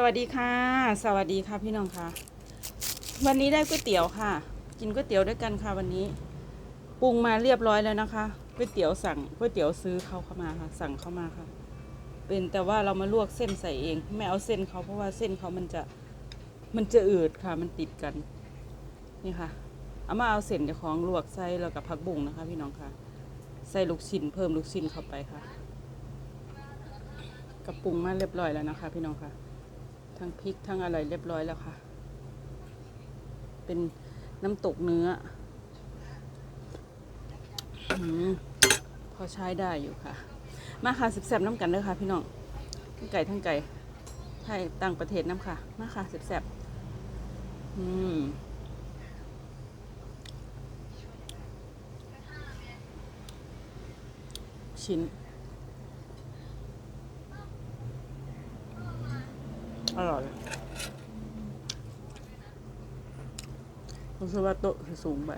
สวัสดีค่ะ สวัสดีค่ะพี่น้องค่ะ วันนี้ได้ก๋วยเตี๋ยวค่ะ กินก๋วยเตี๋ยวด้วยกันค่ะ วันนี้ปรุงมาเรียบร้อยแล้วนะคะก๋วยเตี๋ยวสั่งก๋วยเตี๋ยวซื้อเขาเข้ามาค่ะ สั่งเข้ามาค่ะ เป็นแต่ว่าเรามาลวกเส้นใส่เองไม่เอาเส้นเขาเพราะว่าเส้นเขามันจะมันจะอืดค่ะ มันติดกันนี่ค่ะเอามาเอาเส้นจ้าของลวกใส่แล้วกับผักบุ้งนะคะ พี่น้องค่ะ ใส่ลูกชิ้นเพิ่มลูกชิ้นเข้าไปค่ะกระปรุงมาเรียบร้อยแล้วนะคะ พี่น้องค่ะ ทั้งพริกทั้งอะไรเรียบร้อยแล้วค่ะ เป็นน้ำตกเนื้อพอใช้ได้อยู่ค่ะ มาค่ะสิบแสบน้ำกันเด้อค่ะ พี่น้องทั้งไก่ทั้งไก่ไทยต่างประเทศน้ำค่ะ มาค่ะสิบแสบอืมชิ้น อร่อย รู้สึกว่าโต๊ะสูงไป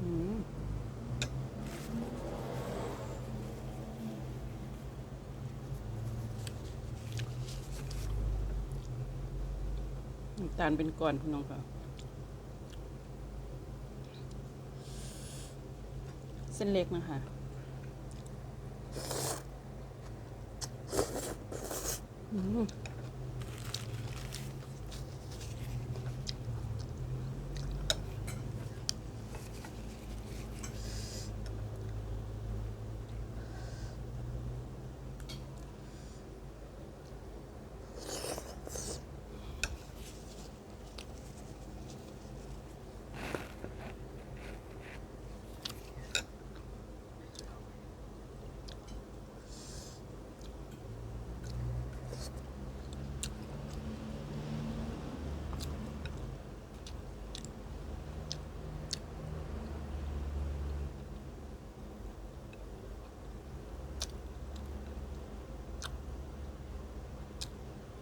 อืมน้ำตาลเป็นก้อนพี่น้องค่ะ เส้นเล็กนะคะ อืม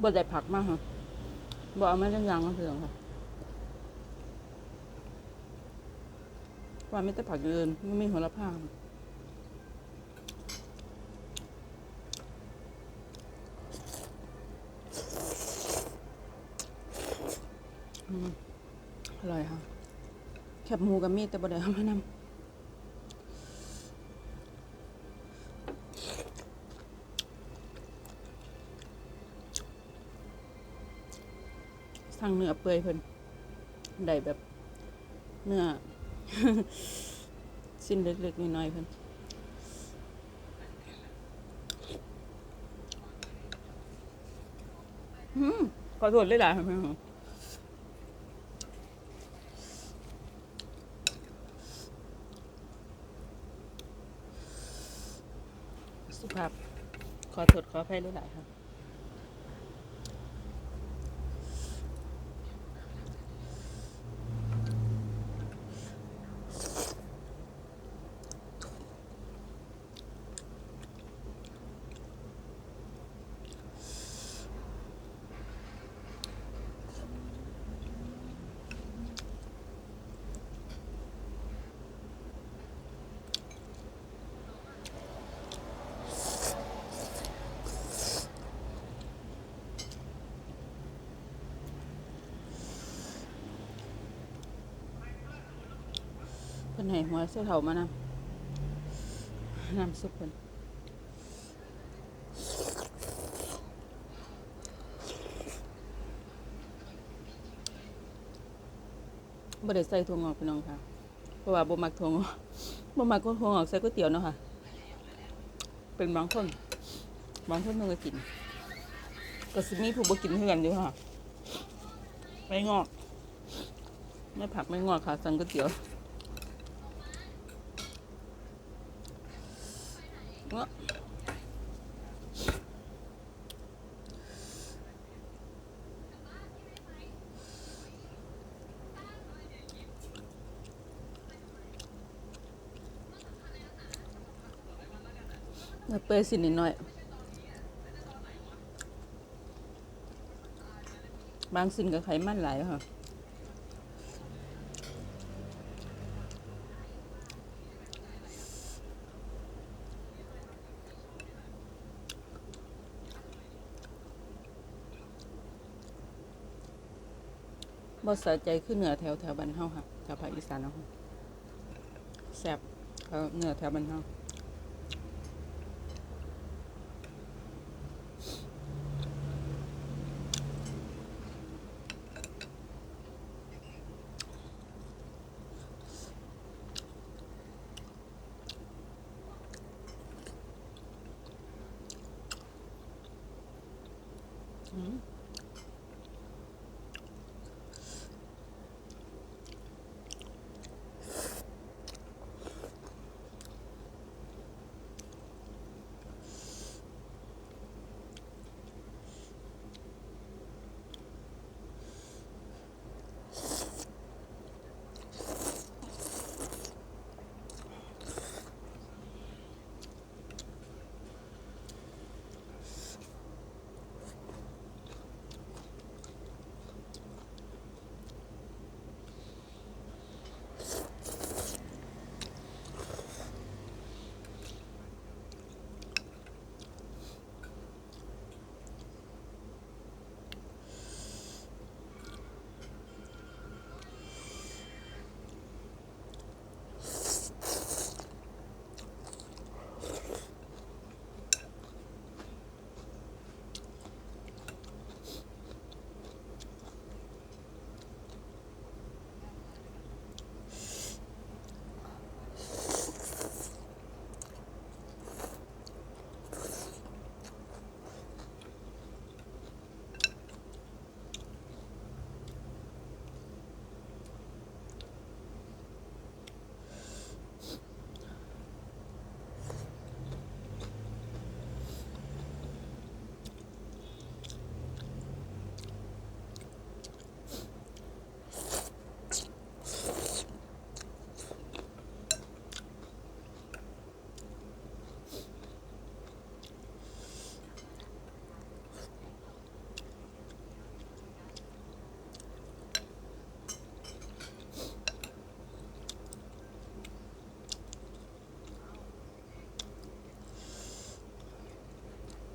บดได้ผักมากค่ะบดเอาไม่ได้ยางก็เพียงค่ะว่าไม่แต่ผักเยินไม่มีหัวละผ้าอืมอร่อยค่ะ แคบหมูกับมีดแต่บดได้เอามานำ สั่งเนื้อเปื่อยเพิ่นได้แบบเนื้อสิ้นเล็กๆน้อยๆเพิ่นอืมขอโทษเลยหลายๆเพิ่นสุภาพ ขอโทษขออภัยหลายๆครั เพิ่นให้หัวเสื้อเถามานำน้ำซุปเพิ่นบ่ได้ใส่ถั่วงอกพี่น้องค่ะ เพราะว่าบ่มักถั่วงอกบ่มักถั่วงอกใส่ก๋วยเตี๋ยวเนาะค่ะ เป็นบางคน บางคนเพิ่นก็กิน ก็สิมีผู้บ่กินคือกันอยู่ค่ะ ไม่งอก ไม่ผักไม่งอกค่ะ สั่งก๋วยเตี๋ยว เงาะ เปื่อยสินิดหน่อย บางสิ่งกับไขมันหลายค่ะ บ่สะใจขึ้นเหนือแถวแถวบ้านเฮาค่ะแถวภาคอีสานเฮาะแซ่บเขาเหนือแถวบ้านเฮา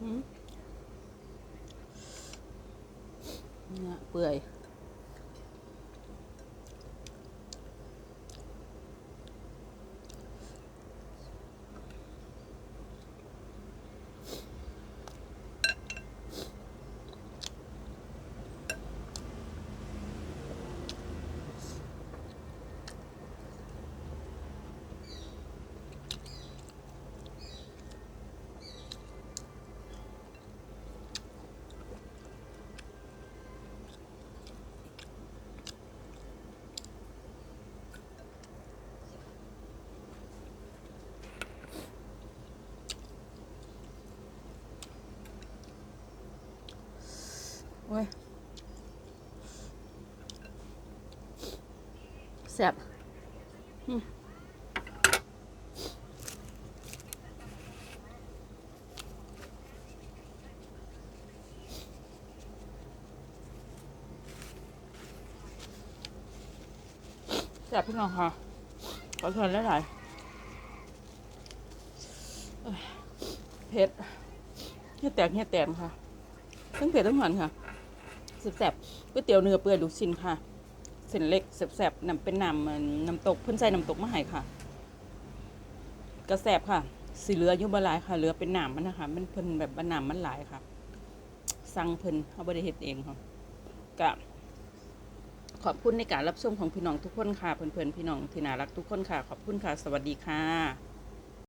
เนี่ยเปื่อย โอ้ย แซ่บแซ่บพี่น้องค่ะขอเชิญหลายๆเอ้ยเผ็ดเฮ็ดแตกเฮ็ดแตนค่ะทั้งเผ็ดทั้งหวานค่ะแซ่บก๋วยเตี๋ยวเนื้อเปื่อยลูกชิ้นค่ะ เส้นเล็กแสบๆน้ำเป็นน้ำมันน้ำตกเพิ่นใส่น้ำตกมาให้ค่ะ กระแสบค่ะสีเหลือยุบหลายค่ะเหลือเป็นน้ำมันนะคะ มันเพิ่นแบบว่าน้ำมันหลายค่ะ สั่งเพิ่นเฮาบ่ได้เฮ็ดเองค่ะก็ขอบคุณในการรับชมของพี่น้องทุกคนค่ะเพื่อนๆพี่น้องที่น่ารักทุกคนค่ะ ขอบคุณค่ะ สวัสดีค่ะ